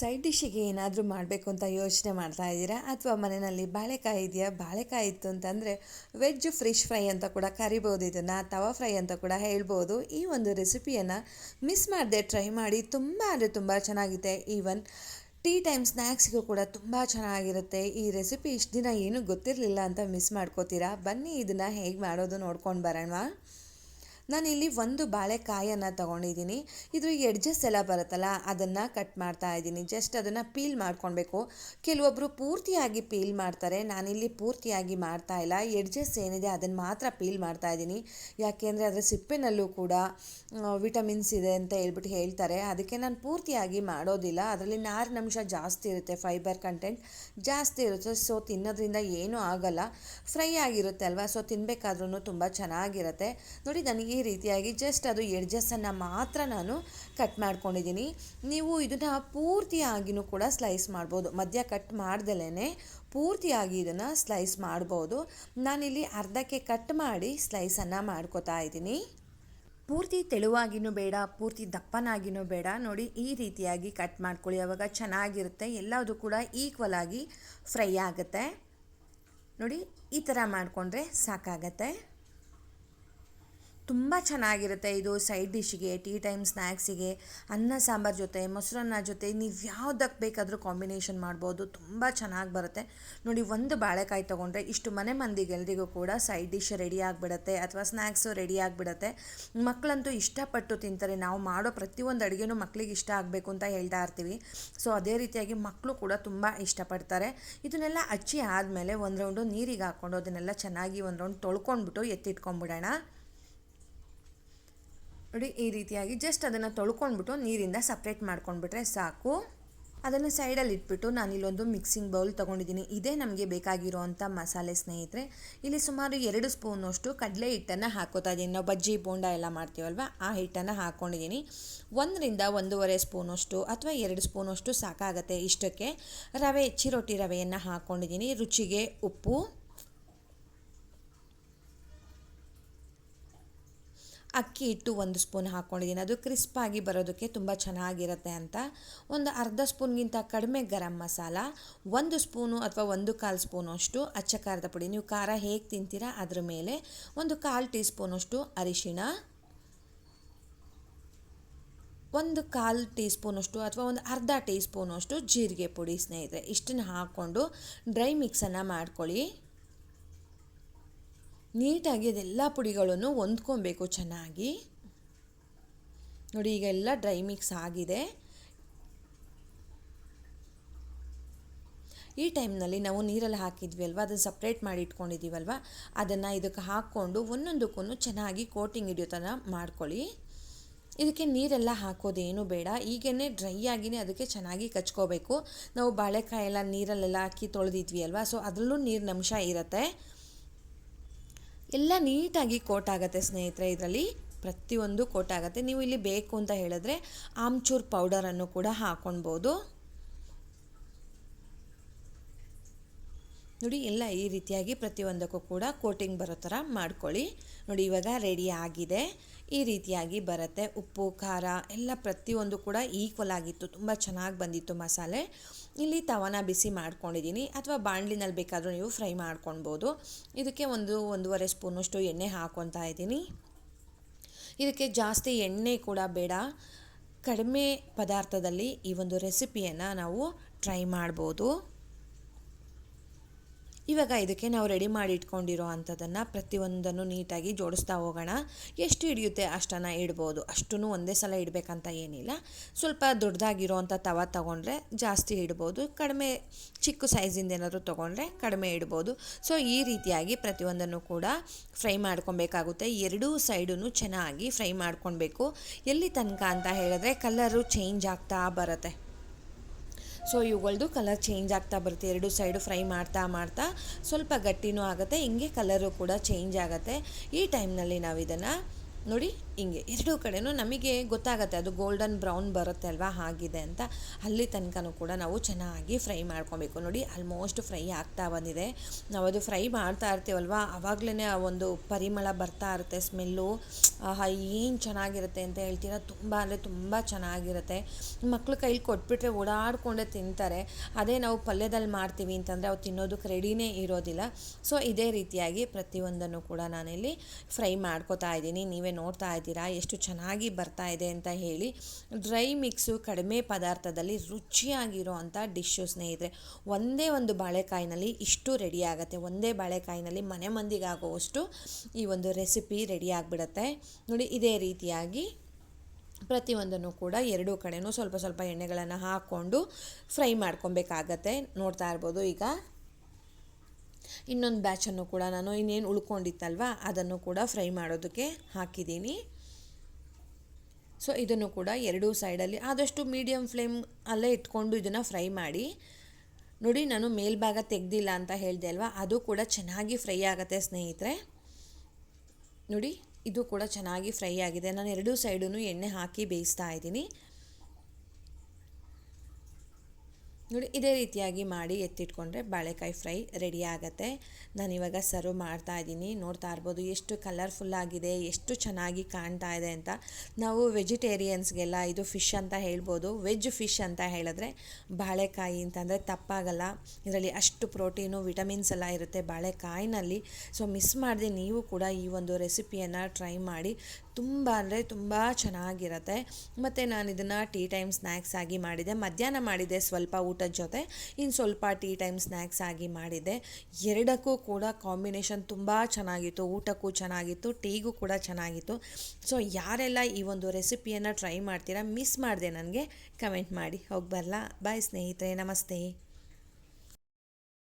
Side ಡಿಶ್ಗೆ ಏನಾದರೂ ಮಾಡಬೇಕು ಅಂತ ಯೋಚನೆ ಮಾಡ್ತಾ ಇದ್ದೀರಾ? ಅಥವಾ ಮನೆಯಲ್ಲಿ ಬಾಳೆಕಾಯಿ ಇದೆಯಾ? ಬಾಳೆಕಾಯಿ ಇತ್ತು ಅಂತಂದರೆ ವೆಜ್ ಫ್ರಿಶ್ ಫ್ರೈ ಅಂತ ಕೂಡ ಕರಿಬೋದು. ಇದನ್ನು ತವಾ ಫ್ರೈ ಅಂತ ಕೂಡ ಹೇಳ್ಬೋದು. ಈ ಒಂದು ರೆಸಿಪಿಯನ್ನು ಮಿಸ್ ಮಾಡದೆ ಟ್ರೈ ಮಾಡಿ ತುಂಬ ಅಂದರೆ ತುಂಬ ಚೆನ್ನಾಗಿದೆ. ಈವನ್ ಟೀ ಟೈಮ್ ಸ್ನ್ಯಾಕ್ಸ್ಗೂ ಕೂಡ ತುಂಬ ಚೆನ್ನಾಗಿರುತ್ತೆ. ಈ ರೆಸಿಪಿ ಇಷ್ಟು ದಿನ ಏನೂ ಗೊತ್ತಿರಲಿಲ್ಲ ಅಂತ ಮಿಸ್ ಮಾಡ್ಕೋತೀರಾ? ಬನ್ನಿ, ಇದನ್ನು ಹೇಗೆ ಮಾಡೋದು ನೋಡ್ಕೊಂಡು ಬರೋಣ. ನಾನಿಲ್ಲಿ ಒಂದು ಬಾಳೆಕಾಯನ್ನು ತೊಗೊಂಡಿದ್ದೀನಿ. ಇದ್ರ ಎಡ್ಜಸ್ ಎಲ್ಲ ಬರುತ್ತಲ್ಲ, ಅದನ್ನು ಕಟ್ ಮಾಡ್ತಾ ಇದ್ದೀನಿ. ಜಸ್ಟ್ ಅದನ್ನು ಪೀಲ್ ಮಾಡ್ಕೊಳ್ಬೇಕು. ಕೆಲವೊಬ್ಬರು ಪೂರ್ತಿಯಾಗಿ ಪೀಲ್ ಮಾಡ್ತಾರೆ. ನಾನಿಲ್ಲಿ ಪೂರ್ತಿಯಾಗಿ ಮಾಡ್ತಾ ಇಲ್ಲ. ಎಡ್ಜಸ್ ಏನಿದೆ ಅದನ್ನು ಮಾತ್ರ ಪೀಲ್ ಮಾಡ್ತಾ ಇದ್ದೀನಿ. ಯಾಕೆಂದರೆ ಅದರ ಸಿಪ್ಪಿನಲ್ಲೂ ಕೂಡ ವಿಟಮಿನ್ಸ್ ಇದೆ ಅಂತ ಹೇಳ್ಬಿಟ್ಟು ಹೇಳ್ತಾರೆ. ಅದಕ್ಕೆ ನಾನು ಪೂರ್ತಿಯಾಗಿ ಮಾಡೋದಿಲ್ಲ. ಅದರಲ್ಲಿ ನಾರಿನಂಶ ಜಾಸ್ತಿ ಇರುತ್ತೆ ಫೈಬರ್ ಕಂಟೆಂಟ್ ಜಾಸ್ತಿ ಇರುತ್ತೆ. ಸೊ ತಿನ್ನೋದ್ರಿಂದ ಏನೂ ಆಗಲ್ಲ. ಫ್ರೈ ಆಗಿರುತ್ತೆ ಅಲ್ವಾ? ಸೊ ತಿನ್ನಬೇಕಾದ್ರೂ ತುಂಬ ಚೆನ್ನಾಗಿರುತ್ತೆ. ನೋಡಿ, ನನಗೆ ರೀತಿಯಾಗಿ ಜಸ್ಟ್ ಅದು ಎಡ್ಜಸ್ಸನ್ನು ಮಾತ್ರ ನಾನು ಕಟ್ ಮಾಡ್ಕೊಂಡಿದ್ದೀನಿ. ನೀವು ಇದನ್ನು ಪೂರ್ತಿಯಾಗಿನೂ ಕೂಡ ಸ್ಲೈಸ್ ಮಾಡ್ಬೋದು. ಮಧ್ಯ ಕಟ್ ಮಾಡ್ದಲೇ ಪೂರ್ತಿಯಾಗಿ ಇದನ್ನು ಸ್ಲೈಸ್ ಮಾಡ್ಬೋದು. ನಾನಿಲ್ಲಿ ಅರ್ಧಕ್ಕೆ ಕಟ್ ಮಾಡಿ ಸ್ಲೈಸನ್ನು ಮಾಡ್ಕೋತಾ ಇದ್ದೀನಿ. ಪೂರ್ತಿ ತೆಳುವಾಗಿನೂ ಬೇಡ, ಪೂರ್ತಿ ದಪ್ಪನಾಗಿನೂ ಬೇಡ. ನೋಡಿ, ಈ ರೀತಿಯಾಗಿ ಕಟ್ ಮಾಡ್ಕೊಳ್ಳಿ. ಅವಾಗ ಚೆನ್ನಾಗಿರುತ್ತೆ. ಎಲ್ಲದೂ ಕೂಡ ಈಕ್ವಲ್ ಆಗಿ ಫ್ರೈ ಆಗುತ್ತೆ. ನೋಡಿ, ಈ ಥರ ಮಾಡಿಕೊಂಡ್ರೆ ಸಾಕಾಗತ್ತೆ. ತುಂಬ ಚೆನ್ನಾಗಿರುತ್ತೆ ಇದು ಸೈಡ್ ಡಿಶ್ಗೆ ಟೀ ಟೈಮ್ ಸ್ನ್ಯಾಕ್ಸಿಗೆ ಅನ್ನ ಸಾಂಬಾರು ಜೊತೆ, ಮೊಸರನ್ನ ಜೊತೆ, ನೀವು ಯಾವುದಕ್ಕೆ ಬೇಕಾದರೂ ಕಾಂಬಿನೇಷನ್ ಮಾಡ್ಬೋದು. ತುಂಬ ಚೆನ್ನಾಗಿ ಬರುತ್ತೆ. ನೋಡಿ, ಒಂದು ಬಾಳೆಕಾಯಿ ತೊಗೊಂಡ್ರೆ ಇಷ್ಟು ಮನೆ ಮಂದಿಗೆ ಎಲ್ರಿಗೂ ಕೂಡ ಸೈಡ್ ಡಿಶ್ ರೆಡಿ ಆಗಿಬಿಡುತ್ತೆ ಅಥವಾ ಸ್ನ್ಯಾಕ್ಸು ರೆಡಿ ಆಗಿಬಿಡುತ್ತೆ. ಮಕ್ಕಳಂತೂ ಇಷ್ಟಪಟ್ಟು ತಿಂತಾರೆ. ನಾವು ಮಾಡೋ ಪ್ರತಿಯೊಂದು ಅಡುಗೆನೂ ಮಕ್ಕಳಿಗೆ ಇಷ್ಟ ಆಗಬೇಕು ಅಂತ ಹೇಳ್ತಾ ಇರ್ತೀವಿ. ಸೊ ಅದೇ ರೀತಿಯಾಗಿ ಮಕ್ಕಳು ಕೂಡ ತುಂಬ ಇಷ್ಟಪಡ್ತಾರೆ. ಇದನ್ನೆಲ್ಲ ಹಚ್ಚಿ ಆದಮೇಲೆ ಒಂದು ರೌಂಡು ನೀರಿಗೆ ಹಾಕ್ಕೊಂಡು ಅದನ್ನೆಲ್ಲ ಚೆನ್ನಾಗಿ ಒಂದು ರೌಂಡ್ ತೊಳ್ಕೊಂಡ್ಬಿಟ್ಟು ಎತ್ತಿಟ್ಕೊಂಡ್ಬಿಡೋಣ. ನೋಡಿ, ಈ ರೀತಿಯಾಗಿ ಜಸ್ಟ್ ಅದನ್ನು ತೊಳ್ಕೊಂಡ್ಬಿಟ್ಟು ನೀರಿಂದ ಸಪ್ರೇಟ್ ಮಾಡ್ಕೊಂಡ್ಬಿಟ್ರೆ ಸಾಕು. ಅದನ್ನು ಸೈಡಲ್ಲಿ ಇಟ್ಬಿಟ್ಟು ನಾನು ಇಲ್ಲೊಂದು ಮಿಕ್ಸಿಂಗ್ ಬೌಲ್ ತೊಗೊಂಡಿದ್ದೀನಿ. ಇದೇ ನಮಗೆ ಬೇಕಾಗಿರೋ ಅಂಥ ಮಸಾಲೆ ಸ್ನೇಹಿತರೆ. ಇಲ್ಲಿ ಸುಮಾರು ಎರಡು ಸ್ಪೂನಷ್ಟು ಕಡಲೆ ಹಿಟ್ಟನ್ನು ಹಾಕೋತಾ ಇದ್ದೀನಿ. ನಾವು ಬಜ್ಜಿ, ಬೋಂಡ ಎಲ್ಲ ಮಾಡ್ತೀವಲ್ವ? ಆ ಹಿಟ್ಟನ್ನು ಹಾಕ್ಕೊಂಡಿದ್ದೀನಿ ಒಂದರಿಂದ ಒಂದೂವರೆ ಸ್ಪೂನಷ್ಟು ಅಥವಾ ಎರಡು ಸ್ಪೂನಷ್ಟು ಸಾಕಾಗತ್ತೆ ಇಷ್ಟಕ್ಕೆ. ರವೆ, ಚಿರೋಟಿ ರವೆಯನ್ನು ಹಾಕ್ಕೊಂಡಿದ್ದೀನಿ ರುಚಿಗೆ ಉಪ್ಪು. ಅಕ್ಕಿ ಹಿಟ್ಟು ಒಂದು ಸ್ಪೂನ್ ಹಾಕ್ಕೊಂಡಿದ್ದೀನಿ ಅದು ಕ್ರಿಸ್ಪಾಗಿ ಬರೋದಕ್ಕೆ ತುಂಬ ಚೆನ್ನಾಗಿರುತ್ತೆ ಅಂತ. ಒಂದು ಅರ್ಧ ಸ್ಪೂನ್ಗಿಂತ ಕಡಿಮೆ ಗರಂ ಮಸಾಲ, ಒಂದು ಸ್ಪೂನು ಅಥವಾ ಒಂದು ಕಾಲು ಸ್ಪೂನಷ್ಟು ಅಚ್ಚ ಖಾರದ ಪುಡಿ. ನೀವು ಖಾರ ಹೇಗೆ ತಿಂತೀರಾ ಅದ್ರ ಮೇಲೆ ಒಂದು ಕಾಲು ಟೀ ಸ್ಪೂನಷ್ಟು ಅರಿಶಿಣ, ಒಂದು ಕಾಲು ಟೀ ಸ್ಪೂನಷ್ಟು ಅಥವಾ ಒಂದು ಅರ್ಧ ಟೀ ಸ್ಪೂನಷ್ಟು ಜೀರಿಗೆ ಪುಡಿ ಸ್ನೇಹಿತರೆ. ಇಷ್ಟನ್ನು ಹಾಕ್ಕೊಂಡು ಡ್ರೈ ಮಿಕ್ಸನ್ನು ಮಾಡ್ಕೊಳ್ಳಿ. ನೀಟಾಗಿ ಅದೆಲ್ಲ ಪುಡಿಗಳನ್ನು ಹೊಂದ್ಕೊಬೇಕು ಚೆನ್ನಾಗಿ. ನೋಡಿ, ಈಗ ಎಲ್ಲ ಡ್ರೈ ಮಿಕ್ಸ್ ಆಗಿದೆ. ಈ ಟೈಮ್ನಲ್ಲಿ ನಾವು ನೀರಲ್ಲಿ ಹಾಕಿದ್ವಿ ಅಲ್ವಾ ಅದನ್ನು ಸಪ್ರೇಟ್ ಮಾಡಿ ಇಟ್ಕೊಂಡಿದ್ದೀವಲ್ವ? ಅದನ್ನು ಇದಕ್ಕೆ ಹಾಕ್ಕೊಂಡು ಒಂದೊಂದಕ್ಕೂ ಚೆನ್ನಾಗಿ ಕೋಟಿಂಗ್ ಹಿಡಿಯೋ ಥರ ಮಾಡ್ಕೊಳ್ಳಿ. ಇದಕ್ಕೆ ನೀರೆಲ್ಲ ಹಾಕೋದೇನು ಬೇಡ. ಈಗೇ ಡ್ರೈ ಆಗಿನೇ ಅದಕ್ಕೆ ಚೆನ್ನಾಗಿ ಕಚ್ಕೋಬೇಕು. ನಾವು ಬಾಳೆಕಾಯಿ ಎಲ್ಲ ನೀರಲ್ಲೆಲ್ಲ ಹಾಕಿ ತೊಳೆದಿದ್ವಿ ಅಲ್ವಾ ಸೊ ಅದರಲ್ಲೂ ನೀರಿನ ಅಂಶ ಇರುತ್ತೆ. ಎಲ್ಲ ನೀಟಾಗಿ ಕೋಟ್ ಆಗುತ್ತೆ ಸ್ನೇಹಿತರೆ, ಇದರಲ್ಲಿ ಪ್ರತಿಯೊಂದು ಕೋಟ್ ಆಗುತ್ತೆ ನೀವು ಇಲ್ಲಿ ಬೇಕು ಅಂತ ಹೇಳಿದ್ರೆ ಆಮ್ಚೂರ್ ಪೌಡರನ್ನು ಕೂಡ ಹಾಕೊಳ್ಬೋದು ನೋಡಿ ಎಲ್ಲ ಈ ರೀತಿಯಾಗಿ ಪ್ರತಿಯೊಂದಕ್ಕೂ ಕೂಡ ಕೋಟಿಂಗ್ ಬರೋ ಥರ ಮಾಡ್ಕೊಳ್ಳಿ. ನೋಡಿ, ಇವಾಗ ರೆಡಿ ಆಗಿದೆ. ಈ ರೀತಿಯಾಗಿ ಬರುತ್ತೆ. ಉಪ್ಪು, ಖಾರ ಎಲ್ಲ ಪ್ರತಿಯೊಂದು ಕೂಡ ಈಕ್ವಲ್ ಆಗಿತ್ತು. ತುಂಬ ಚೆನ್ನಾಗಿ ಬಂದಿತ್ತು ಮಸಾಲೆ. ಇಲ್ಲಿ ತವನ ಬಿಸಿ ಮಾಡ್ಕೊಂಡಿದ್ದೀನಿ. ಅಥವಾ ಬಾಣಲಿನಲ್ಲಿ ಬೇಕಾದರೂ ನೀವು ಫ್ರೈ ಮಾಡ್ಕೊಳ್ಬೋದು ಇದಕ್ಕೆ ಒಂದು ಒಂದೂವರೆ ಸ್ಪೂನಷ್ಟು ಎಣ್ಣೆ ಹಾಕ್ಕೊತಾ ಇದ್ದೀನಿ. ಇದಕ್ಕೆ ಜಾಸ್ತಿ ಎಣ್ಣೆ ಕೂಡ ಬೇಡ. ಕಡಿಮೆ ಪದಾರ್ಥದಲ್ಲಿ ಈ ಒಂದು ರೆಸಿಪಿಯನ್ನು ನಾವು ಟ್ರೈ ಮಾಡ್ಬೋದು. ಇವಾಗ ಇದಕ್ಕೆ ನಾವು ರೆಡಿ ಮಾಡಿ ಇಟ್ಕೊಂಡಿರೋ ಅಂಥದ್ದನ್ನು ಪ್ರತಿಯೊಂದನ್ನು ನೀಟಾಗಿ ಜೋಡಿಸ್ತಾ ಹೋಗೋಣ. ಎಷ್ಟು ಹಿಡಿಯುತ್ತೆ ಅಷ್ಟನ್ನು ಇಡ್ಬೋದು. ಅಷ್ಟೂ ಒಂದೇ ಸಲ ಇಡಬೇಕಂತ ಏನಿಲ್ಲ. ಸ್ವಲ್ಪ ದೊಡ್ಡದಾಗಿರೋವಂಥ ತವ ತೊಗೊಂಡ್ರೆ ಜಾಸ್ತಿ ಇಡ್ಬೋದು. ಕಡಿಮೆ ಚಿಕ್ಕ ಸೈಜಿಂದ ಏನಾದರೂ ತೊಗೊಂಡ್ರೆ ಕಡಿಮೆ ಇಡ್ಬೋದು. ಸೊ ಈ ರೀತಿಯಾಗಿ ಪ್ರತಿಯೊಂದನ್ನು ಕೂಡ ಫ್ರೈ ಮಾಡ್ಕೊಬೇಕಾಗುತ್ತೆ. ಎರಡೂ ಸೈಡೂ ಚೆನ್ನಾಗಿ ಫ್ರೈ ಮಾಡ್ಕೊಳ್ಬೇಕು ಎಲ್ಲಿ ತನಕ ಅಂತ ಹೇಳಿದ್ರೆ ಕಲ್ಲರು ಚೇಂಜ್ ಆಗ್ತಾ ಬರುತ್ತೆ. ಸೊ ಇವುಗಳದ್ದು ಕಲರ್ ಚೇಂಜ್ ಆಗ್ತಾ ಬರುತ್ತೆ. ಎರಡು ಸೈಡು ಫ್ರೈ ಮಾಡ್ತಾ ಮಾಡ್ತಾ ಸ್ವಲ್ಪ ಗಟ್ಟಿನೂ ಆಗುತ್ತೆ. ಹಿಂಗೆ ಕಲರು ಕೂಡ ಚೇಂಜ್ ಆಗುತ್ತೆ. ಈ ಟೈಮ್ನಲ್ಲಿ ನಾವು ಇದನ್ನು ನೋಡಿ, ಹಿಂಗೆ ಎರಡೂ ಕಡೆನೂ ನಮಗೆ ಗೊತ್ತಾಗತ್ತೆ, ಅದು ಗೋಲ್ಡನ್ ಬ್ರೌನ್ ಬರುತ್ತೆ ಅಲ್ವಾ, ಹಾಗಿದೆ ಅಂತ. ಅಲ್ಲಿ ತನಕನೂ ಕೂಡ ನಾವು ಚೆನ್ನಾಗಿ ಫ್ರೈ ಮಾಡ್ಕೊಬೇಕು. ನೋಡಿ ಆಲ್ಮೋಸ್ಟ್ ಫ್ರೈ ಆಗ್ತಾ ಬಂದಿದೆ. ನಾವು ಅದು ಫ್ರೈ ಮಾಡ್ತಾ ಇರ್ತೀವಲ್ವ ಆವಾಗಲೇ ಆ ಒಂದು ಪರಿಮಳ ಬರ್ತಾ ಇರುತ್ತೆ ಸ್ಮೆಲ್ಲು ಏನು ಚೆನ್ನಾಗಿರುತ್ತೆ ಅಂತ ಹೇಳ್ತೀರಾ? ತುಂಬ ಅಂದರೆ ತುಂಬ ಚೆನ್ನಾಗಿರುತ್ತೆ. ಮಕ್ಳು ಕೈಲಿ ಕೊಟ್ಬಿಟ್ರೆ ಓಡಾಡ್ಕೊಂಡೇ ತಿಂತಾರೆ. ಅದೇ ನಾವು ಪಲ್ಯದಲ್ಲಿ ಮಾಡ್ತೀವಿ ಅಂತಂದರೆ ಅವು ತಿನ್ನೋದಕ್ಕೆ ರೆಡಿನೇ ಇರೋದಿಲ್ಲ. ಸೊ ಇದೇ ರೀತಿಯಾಗಿ ಪ್ರತಿಯೊಂದನ್ನು ಕೂಡ ನಾನಿಲ್ಲಿ ಫ್ರೈ ಮಾಡ್ಕೋತಾ ಇದ್ದೀನಿ. ನೀವೇ ನೋಡ್ತಾ ಇದ್ದೀರಾ, ಎಷ್ಟು ಚೆನ್ನಾಗಿ ಬರ್ತಾ ಇದೆ ಅಂತ ಹೇಳಿ ಡ್ರೈ ಮಿಕ್ಸು ಕಡಿಮೆ ಪದಾರ್ಥದಲ್ಲಿ ರುಚಿಯಾಗಿರೋ ಅಂಥ ಡಿಶ್ಶು ಸ್ನೇಹಿತರೆ, ಒಂದೇ ಒಂದು ಬಾಳೆಕಾಯಿನಲ್ಲಿ ಇಷ್ಟು ರೆಡಿ ಆಗುತ್ತೆ. ಒಂದೇ ಬಾಳೆಕಾಯಿನಲ್ಲಿ ಮನೆ ಮಂದಿಗಾಗುವಷ್ಟು ಈ ಒಂದು ರೆಸಿಪಿ ರೆಡಿ ಆಗಿಬಿಡುತ್ತೆ. ನೋಡಿ, ಇದೇ ರೀತಿಯಾಗಿ ಪ್ರತಿಯೊಂದನ್ನು ಕೂಡ ಎರಡೂ ಕಡೆನೂ ಸ್ವಲ್ಪ ಸ್ವಲ್ಪ ಎಣ್ಣೆಗಳನ್ನು ಹಾಕ್ಕೊಂಡು ಫ್ರೈ ಮಾಡ್ಕೊಬೇಕಾಗತ್ತೆ. ನೋಡ್ತಾ ಇರ್ಬೋದು ಈಗ. ಇನ್ನೊಂದು ಬ್ಯಾಚನ್ನು ಕೂಡ ನಾನು ಇನ್ನೇನು ಉಳ್ಕೊಂಡಿತ್ತಲ್ವ, ಅದನ್ನು ಕೂಡ ಫ್ರೈ ಮಾಡೋದಕ್ಕೆ ಹಾಕಿದ್ದೀನಿ. ಸೊ, ಇದನ್ನು ಕೂಡ ಎರಡೂ ಸೈಡಲ್ಲಿ ಆದಷ್ಟು ಮೀಡಿಯಮ್ ಫ್ಲೇಮ್ ಅಲ್ಲೇ ಇಟ್ಕೊಂಡು ಇದನ್ನು ಫ್ರೈ ಮಾಡಿ. ನೋಡಿ, ನಾನು ಮೇಲ್ಭಾಗ ತೆಗ್ದಿಲ್ಲ ಅಂತ ಹೇಳಿದೆ ಅಲ್ವಾ, ಅದು ಕೂಡ ಚೆನ್ನಾಗಿ ಫ್ರೈ ಆಗುತ್ತೆ ಸ್ನೇಹಿತರೆ. ನೋಡಿ, ಇದು ಕೂಡ ಚೆನ್ನಾಗಿ ಫ್ರೈ ಆಗಿದೆ. ನಾನು ಎರಡೂ ಸೈಡೂ ಎಣ್ಣೆ ಹಾಕಿ ಬೇಯಿಸ್ತಾ ಇದ್ದೀನಿ. ನೋಡಿ, ಇದೇ ರೀತಿಯಾಗಿ ಮಾಡಿ ಎತ್ತಿಟ್ಕೊಂಡ್ರೆ ಬಾಳೆಕಾಯಿ ಫ್ರೈ ರೆಡಿ ಆಗುತ್ತೆ. ನಾನು ಇವಾಗ ಸರ್ವ್ ಮಾಡ್ತಾ ಇದ್ದೀನಿ. ನೋಡ್ತಾ ಇರ್ಬೋದು, ಎಷ್ಟು ಕಲರ್ಫುಲ್ ಆಗಿದೆ, ಎಷ್ಟು ಚೆನ್ನಾಗಿ ಕಾಣ್ತಾ ಇದೆ ಅಂತ. ನಾವು ವೆಜಿಟೇರಿಯನ್ಸ್ಗೆಲ್ಲ ಇದು ಫಿಶ್ ಅಂತ ಹೇಳ್ಬೋದು. ವೆಜ್ ಫಿಶ್ ಅಂತ ಹೇಳಿದ್ರೆ ಬಾಳೆಕಾಯಿ ಅಂತಂದರೆ ತಪ್ಪಾಗಲ್ಲ. ಇದರಲ್ಲಿ ಅಷ್ಟು ಪ್ರೋಟೀನು ವಿಟಮಿನ್ಸ್ ಎಲ್ಲ ಇರುತ್ತೆ ಬಾಳೆಕಾಯಿನಲ್ಲಿ. ಸೊ ಮಿಸ್ ಮಾಡದೆ ನೀವು ಕೂಡ ಈ ಒಂದು ರೆಸಿಪಿಯನ್ನು ಟ್ರೈ ಮಾಡಿ. ತುಂಬ ಅಂದರೆ ತುಂಬ ಚೆನ್ನಾಗಿರುತ್ತೆ. ಮತ್ತು ನಾನು ಇದನ್ನು ಟೀ ಟೈಮ್ ಸ್ನ್ಯಾಕ್ಸ್ ಆಗಿ ಮಾಡಿದೆ. ಮಧ್ಯಾಹ್ನ ಮಾಡಿದೆ ಸ್ವಲ್ಪ ಊಟದ ಜೊತೆ ಇನ್ನು ಸ್ವಲ್ಪ ಟೀ ಟೈಮ್ ಸ್ನ್ಯಾಕ್ಸ್ ಆಗಿ ಮಾಡಿದೆ. ಎರಡಕ್ಕೂ ಕೂಡ ಕಾಂಬಿನೇಷನ್ ತುಂಬ ಚೆನ್ನಾಗಿತ್ತು. ಊಟಕ್ಕೂ ಚೆನ್ನಾಗಿತ್ತು, ಟೀಗೂ ಕೂಡ ಚೆನ್ನಾಗಿತ್ತು. ಸೊ ಯಾರೆಲ್ಲ ಈ ಒಂದು ರೆಸಿಪಿಯನ್ನು ಟ್ರೈ ಮಾಡ್ತೀರಾ, ಮಿಸ್ ಮಾಡಿದೆ ನನಗೆ, ಕಮೆಂಟ್ ಮಾಡಿ. ಹೋಗಿ ಬರಲಾ. ಬಾಯ್ ಸ್ನೇಹಿತರೆ, ನಮಸ್ತೆ.